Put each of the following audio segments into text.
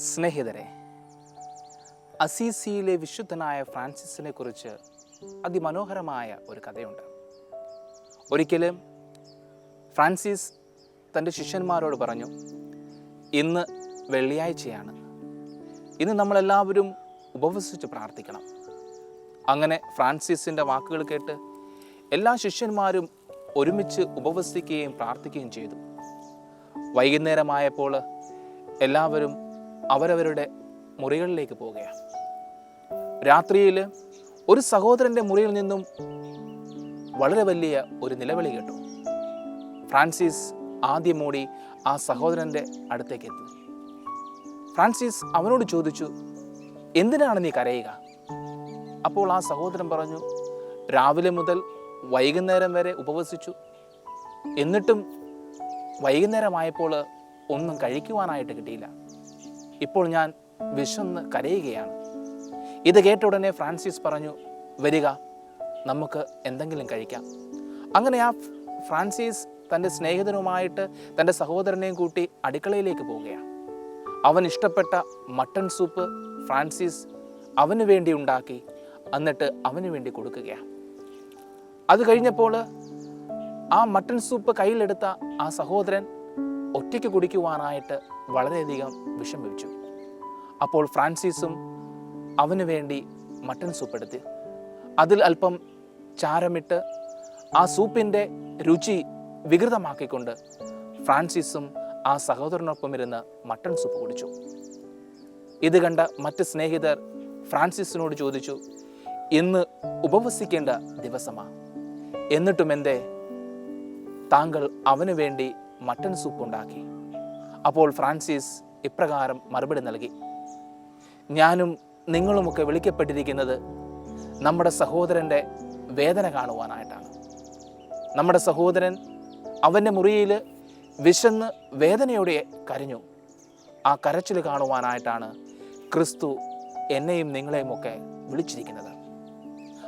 സ്നേഹിതരെ അസീസിയിലെ വിശുദ്ധനായ ഫ്രാൻസിസിനെ കുറിച്ച് അതിമനോഹരമായ ഒരു കഥയുണ്ട്. ഒരിക്കലും ഫ്രാൻസിസ് തന്റെ ശിഷ്യന്മാരോട് പറഞ്ഞു ഇന്ന് വെള്ളിയാഴ്ചയാണ്. ഇന്ന് നമ്മളെല്ലാവരും ഉപവസിച്ച് പ്രാർത്ഥിക്കണം. അങ്ങനെ ഫ്രാൻസിസിന്റെ വാക്കുകൾ കേട്ട് എല്ലാ ശിഷ്യന്മാരും ഒരുമിച്ച് ഉപവസിക്കുകയും പ്രാർത്ഥിക്കുകയും ചെയ്തു. വൈകുന്നേരമായപ്പോൾ എല്ലാവരും അവരവരുടെ മുറികളിലേക്ക് പോവുകയാണ്. രാത്രിയിൽ ഒരു സഹോദരന്റെ മുറിയിൽ നിന്നും വളരെ വലിയ ഒരു നിലവിളി കേട്ടു. ഫ്രാൻസിസ് ആദ്യം മൂടി ആ സഹോദരന്റെ അടുത്തേക്ക് എത്തി. ഫ്രാൻസിസ് അവനോട് ചോദിച്ചു എന്തിനാണ് നീ കരയുക? അപ്പോൾ ആ സഹോദരൻ പറഞ്ഞു രാവിലെ മുതൽ വൈകുന്നേരം വരെ ഉപവസിച്ചു. എന്നിട്ടും വൈകുന്നേരമായപ്പോൾ ഒന്നും കഴിക്കുവാനായിട്ട് കിട്ടിയില്ല. ഇപ്പോൾ ഞാൻ വിശന്ന് കരയുകയാണ്. ഇത് കേട്ട ഉടനെ ഫ്രാൻസിസ് പറഞ്ഞു വരിക നമുക്ക് എന്തെങ്കിലും കഴിക്കാം. അങ്ങനെ ആ ഫ്രാൻസിസ് തന്റെ സ്നേഹിതനുമായിട്ട് തന്റെ സഹോദരനെയും കൂട്ടി അടുക്കളയിലേക്ക് പോവുകയാണ്. അവൻ ഇഷ്ടപ്പെട്ട മട്ടൺ സൂപ്പ് ഫ്രാൻസിസ് അവന് വേണ്ടി ഉണ്ടാക്കി എന്നിട്ട് അവന് വേണ്ടി കൊടുക്കുകയാണ്. അത് കഴിഞ്ഞപ്പോൾ ആ മട്ടൺ സൂപ്പ് കയ്യിലെടുത്ത ആ സഹോദരൻ ഒറ്റയ്ക്ക് കുടിക്കുവാനായിട്ട് വളരെയധികം വിഷമിച്ചു അപ്പോൾ ഫ്രാൻസിസും അവന് വേണ്ടി മട്ടൺ സൂപ്പ് എടുത്ത് അതിൽ അല്പം ചാരമിട്ട് ആ സൂപ്പിന്റെ രുചി വികൃതമാക്കിക്കൊണ്ട് ഫ്രാൻസിസും ആ സഹോദരനൊപ്പം ഇരുന്ന് മട്ടൺ സൂപ്പ് കുടിച്ചു. ഇത് കണ്ട മറ്റ് സ്നേഹിതർ ഫ്രാൻസിസിനോട് ചോദിച്ചു ഇന്ന് ഉപവസിക്കേണ്ട ദിവസമാണ് എന്നിട്ടും എന്തേ താങ്കൾ അവന് വേണ്ടി മട്ടൺ സൂപ്പ് ഉണ്ടാക്കി അപ്പോൾ ഫ്രാൻസിസ് ഇപ്രകാരം മറുപടി നൽകി. ഞാനും നിങ്ങളുമൊക്കെ വിളിക്കപ്പെട്ടിരിക്കുന്നത് നമ്മുടെ സഹോദരന്റെ വേദന കാണുവാനായിട്ടാണ്. നമ്മുടെ സഹോദരൻ അവന്റെ മുറിയിൽ വിശന്ന് വേദനയോടെ കരഞ്ഞു. ആ കരച്ചിൽ കാണുവാനായിട്ടാണ് ക്രിസ്തു എന്നെയും നിങ്ങളെയും ഒക്കെ വിളിച്ചിരിക്കുന്നത്.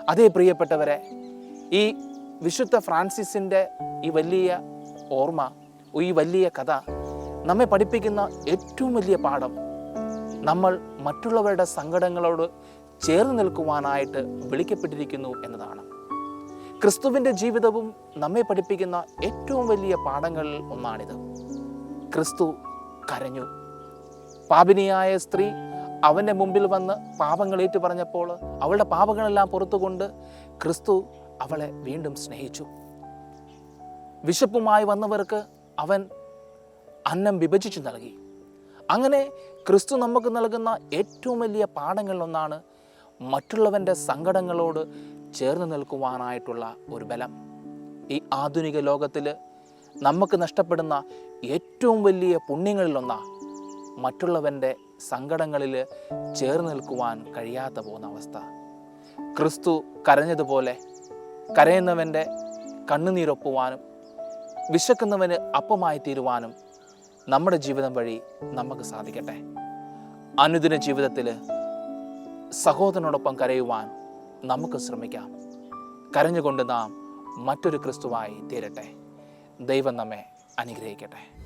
അതേ പ്രിയപ്പെട്ടവരെ ഈ വിശുദ്ധ ഫ്രാൻസിസിന്റെ ഈ വലിയ ഓർമ്മ ഈ വലിയ കഥ നമ്മെ പഠിപ്പിക്കുന്ന ഏറ്റവും വലിയ പാഠം നമ്മൾ മറ്റുള്ളവരുടെ സങ്കടങ്ങളോട് ചേർന്ന് നിൽക്കുവാനായിട്ട് വിളിക്കപ്പെട്ടിരിക്കുന്നു എന്നതാണ്. ക്രിസ്തുവിന്റെ ജീവിതവും നമ്മെ പഠിപ്പിക്കുന്ന ഏറ്റവും വലിയ പാഠങ്ങളിൽ ഒന്നാണിത്. ക്രിസ്തു കരഞ്ഞു. പാപിനിയായ സ്ത്രീ അവന്റെ മുമ്പിൽ വന്ന് പാപങ്ങൾ ഏറ്റു പറഞ്ഞപ്പോൾ അവളുടെ പാപങ്ങളെല്ലാം പുറത്തുകൊണ്ട് ക്രിസ്തു അവളെ വീണ്ടും സ്നേഹിച്ചു. വിശപ്പുമായി വന്നവർക്ക് അവൻ അന്നം വിഭജിച്ച് നൽകി. അങ്ങനെ ക്രിസ്തു നമുക്ക് നൽകുന്ന ഏറ്റവും വലിയ പാഠങ്ങളിലൊന്നാണ് മറ്റുള്ളവന്റെ സങ്കടങ്ങളോട് ചേർന്ന് നിൽക്കുവാനായിട്ടുള്ള ഒരു ബലം. ഈ ആധുനിക ലോകത്തിൽ നമുക്ക് നഷ്ടപ്പെടുന്ന ഏറ്റവും വലിയ പുണ്യങ്ങളിലൊന്നാണ് മറ്റുള്ളവന്റെ സങ്കടങ്ങളിൽ ചേർന്ന് നിൽക്കുവാൻ കഴിയാത്ത പോകുന്ന അവസ്ഥ. ക്രിസ്തു കരഞ്ഞതുപോലെ കരയുന്നവന്റെ കണ്ണുനീരൊപ്പുവാനും വിശക്കുന്നവന് അപ്പമായി തീരുവാനും നമ്മുടെ ജീവിതം വഴി നമുക്ക് സാധിക്കട്ടെ. അനുദിന ജീവിതത്തിൽ സഹോദരനോടൊപ്പം കരയുവാൻ നമുക്ക് ശ്രമിക്കാം. കരഞ്ഞുകൊണ്ട് നാം മറ്റൊരു ക്രിസ്തുവായി തീരട്ടെ. ദൈവം നമ്മെ അനുഗ്രഹിക്കട്ടെ.